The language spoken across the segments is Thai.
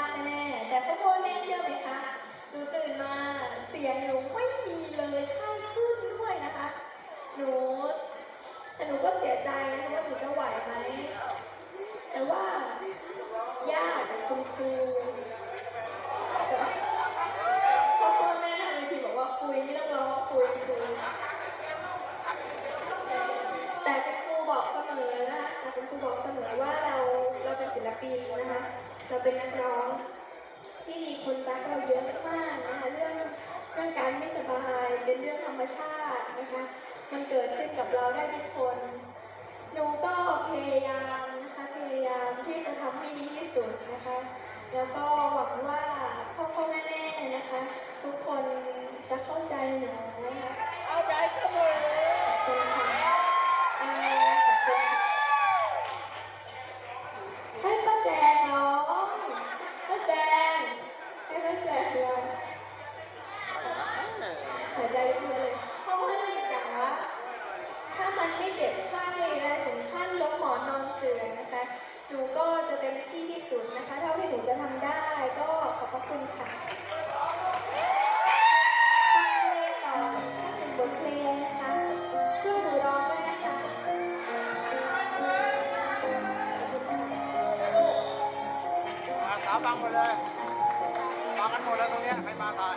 านแน่ๆแต่พ่อพ่อแม่เชื่อไหมคะหนูตื่นมาเสียงหนูไม่มีเลยไข้ขึ้นด้วยนะคะ หนูแต่หนูก็เสียใจนะว่าหนูจะไหวไหมแต่ว่าญาติคุณครู ที่จะทำให้ดีที่สุดนะคะ แล้วก็หวังว่าพ่อพ่อแม่แม่นะคะ ทุกคนจะเข้าใจหนูนะคะเอาใจเสมอขอบคุณค่ะขอบคุณให้ป้าแจงน้องป้าแจงให้ป้าแจงเลยหายใจลึก นูก็จะเต็มที่ที่สุดนะคะ เท่าที่หนูจะทำได้ก็ขอบพระคุณค่ะฟังเพลงต่อถ้าถึงบทเพลงนะคะช่วยหนูร้องด้วยนะคะมาสาวฟังหมดเลยฟังกันหมดแล้วตรงนี้ยใครมาถ่าย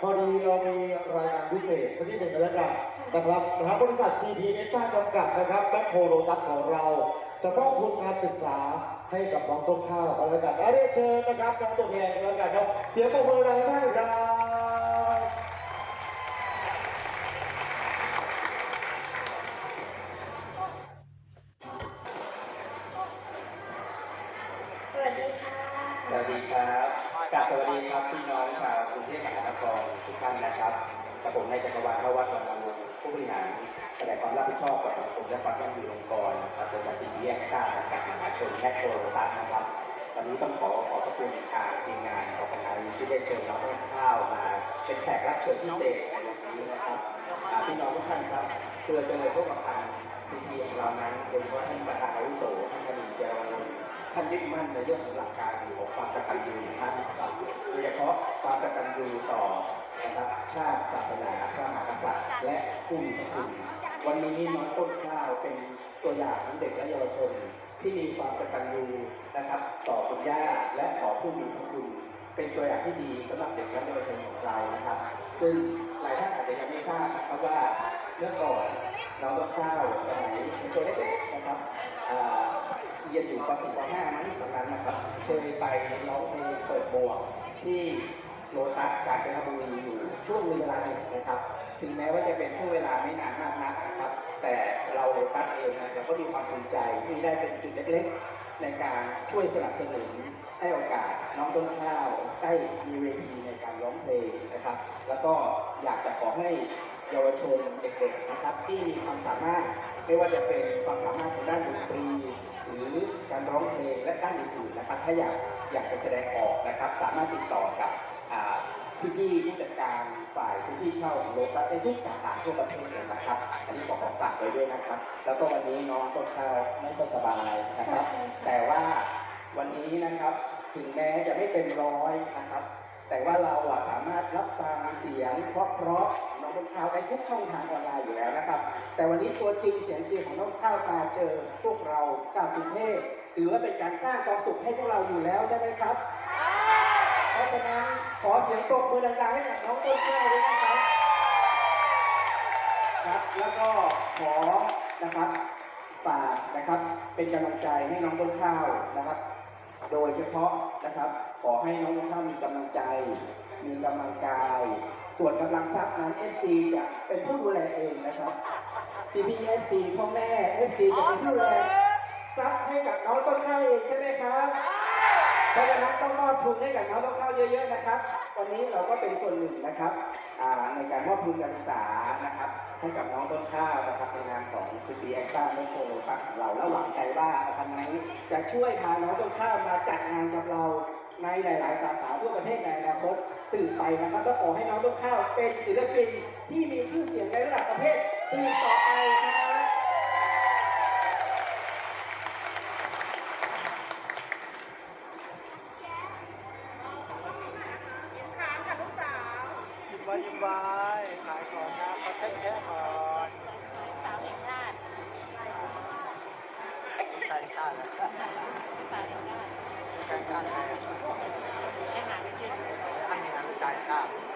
พอดีเรามีรายการพิเศษสักนิดหนึ่งกันแล้วกันนะครับนะครับบริษัท CP เอสต้าจำกัดนะครับแบ็คโคโรตัสของเรา จะมอบทุนการศึกษาให้กับน้องต้นข้าวกันแล้วกันเอาเรียนเชิญนะครับน้องตัวแทนกันแล้วกันครับเสียงปรบมือดังให้ได้ครับ กับผมนจักรวาลพระวัฒน์วรรณวงศ์ผู้บริหารแสดงความรับผิดชอบต่อสังคมและความยั่งยืนองค์กรนะครับบริษัทซีพีเอ็กซ์ต้าจำกัดมหาชนแมคโครโรตัสนะครับวันนี้ต้องขอขอบพระคุณทางทีมงานของคณะที่ได้เชิญน้องข้าวมาเป็นแขกรับเชิญพิเศษในวันนี้นะครับพี่น้องทุกท่านครับเพื่อจะเลยพวกกับทางซีพีของเรานั้นโดยเฉพาะท่านประธานอาวุโสท่านคณินเจริญท่านยึดมั่นในเรื่องของหลักการของความกตัญญูท่านครับโดยเฉพาะความกตัญญูต่อ นะครับชาติศาสนาพระมหากษัตริย์ และผู้มีพระคุณวันนี้น้องต้นข้าวเป็นตัวอย่างของเด็กและเยาวชน ที่มีความกตัญญูนะครับ ต่อคุณย่าและต่อผู้มีพระคุณ เป็นตัวอย่างที่ดีสำหรับเด็กและเยาวชนของเรานะครับ ซึ่งหลายท่านอาจจะยังไม่ทราบนะครับว่าเมื่อก่อนน้องต้นข้าวสมัยเป็นตัวเล็กๆนะครับอ่าเรียนอยู่ป .4 ป .5 มั้งตอนนั้นนะครับ เคยไปร้องเพลงเปิดหมวกที่ โลตัสกาญจนบุรีอยู่ช่วงเวลาหนึ่งนะครับ ถึงแม้ว่าจะเป็นช่วงเวลาไม่นานมากนักนะครับ แต่เราโลตัสเองนะเราก็มีความภูมิใจที่ได้เป็นจุดเล็กๆ ในการช่วยสนับสนุนให้โอกาสน้องต้นข้าวได้มีเวทีในการร้องเพลงนะครับ แล้วก็อยากจะขอให้เยาวชนเด็กๆนะครับ ที่มีความสามารถไม่ว่าจะเป็นความสามารถทางด้านดนตรีหรือการร้องเพลงและด้านอื่นๆนะครับ ถ้าอยากอยากจะแสดงออกนะครับ สามารถติดต่อกับ อ่าพี่ๆผู้จัดการฝ่ายพื้นที่เช่าของโลตัสในทุกสาขาทั่วประเทศเลยนะครับ อันนี้ขอขอฝากไว้ด้วยนะครับ แล้วก็วันนี้น้องต้นข้าวไม่ค่อยสบายนะครับ แต่ว่าวันนี้นะครับถึงแม้จะไม่เต็มร้อยนะครับ แต่ว่าเราอะสามารถรับฟังเสียงเพราะเพราะๆน้องต้นข้าวได้ทุกช่องทางออนไลน์อยู่แล้วนะครับ แต่วันนี้ตัวจริงเสียงจริงของน้องข้าวมาเจอพวกเราก้าวกรุงเทพถือว่าเป็นการสร้างความสุขให้พวกเราอยู่แล้วใช่ไหมครับเพ ราะฉะนั้นขอเสียงปรบมือดังๆให้กับน้องต้นข้าวด้วยนะครับครับแล้วก็ขอนะครับฝากนะครับเป็นกำลังใจให้น้องต้นข้าวนะครับ โดยเฉพาะนะครับ ขอให้น้องต้นข้าวมีกำลังใจ มีกำลังกาย ส่วนกำลังทรัพย์นั้น FC จะเป็นผู้ดูแลเองนะครับพี่พี่ FC พ่อแม่ FC จะเป็นผู้ดูแลทรัพย์ให้กับน้องต้นข้าวเองใช่ไหมครับ เพราะฉะนั้นต้องมอบทุนให้กับน้องต้นข้าวเยอะ ๆนะครับ วันนี้เราก็เป็นส่วนหนึ่งนะครับในการมอบทุนการศึกษานะครับให้กับน้องต้นข้าวนะครับในนามของซีพีแอคต้าไม่โครปักเราและหวังใจว่าครั้งนี้จะช่วยพาน้องต้นข้าวมาจัดงานกับเราในหลาย ๆ สาขาทั่วประเทศในอนาคตสื่อไปนะครับก็ขอให้น้องต้นข้าวเป็นศิลปินที่มีชื่อเสียงในระดับประเทศปีต่อไปครับ บายบายิ้มไว้ถ่ายก่อนนะเขาแค่แค่ก่อนสาวแห่งชาติใครชาติแล้วสาวแห่งชาติใครชาติแค่ห้หาไม่เชื่ออันนี้นใจชาติก็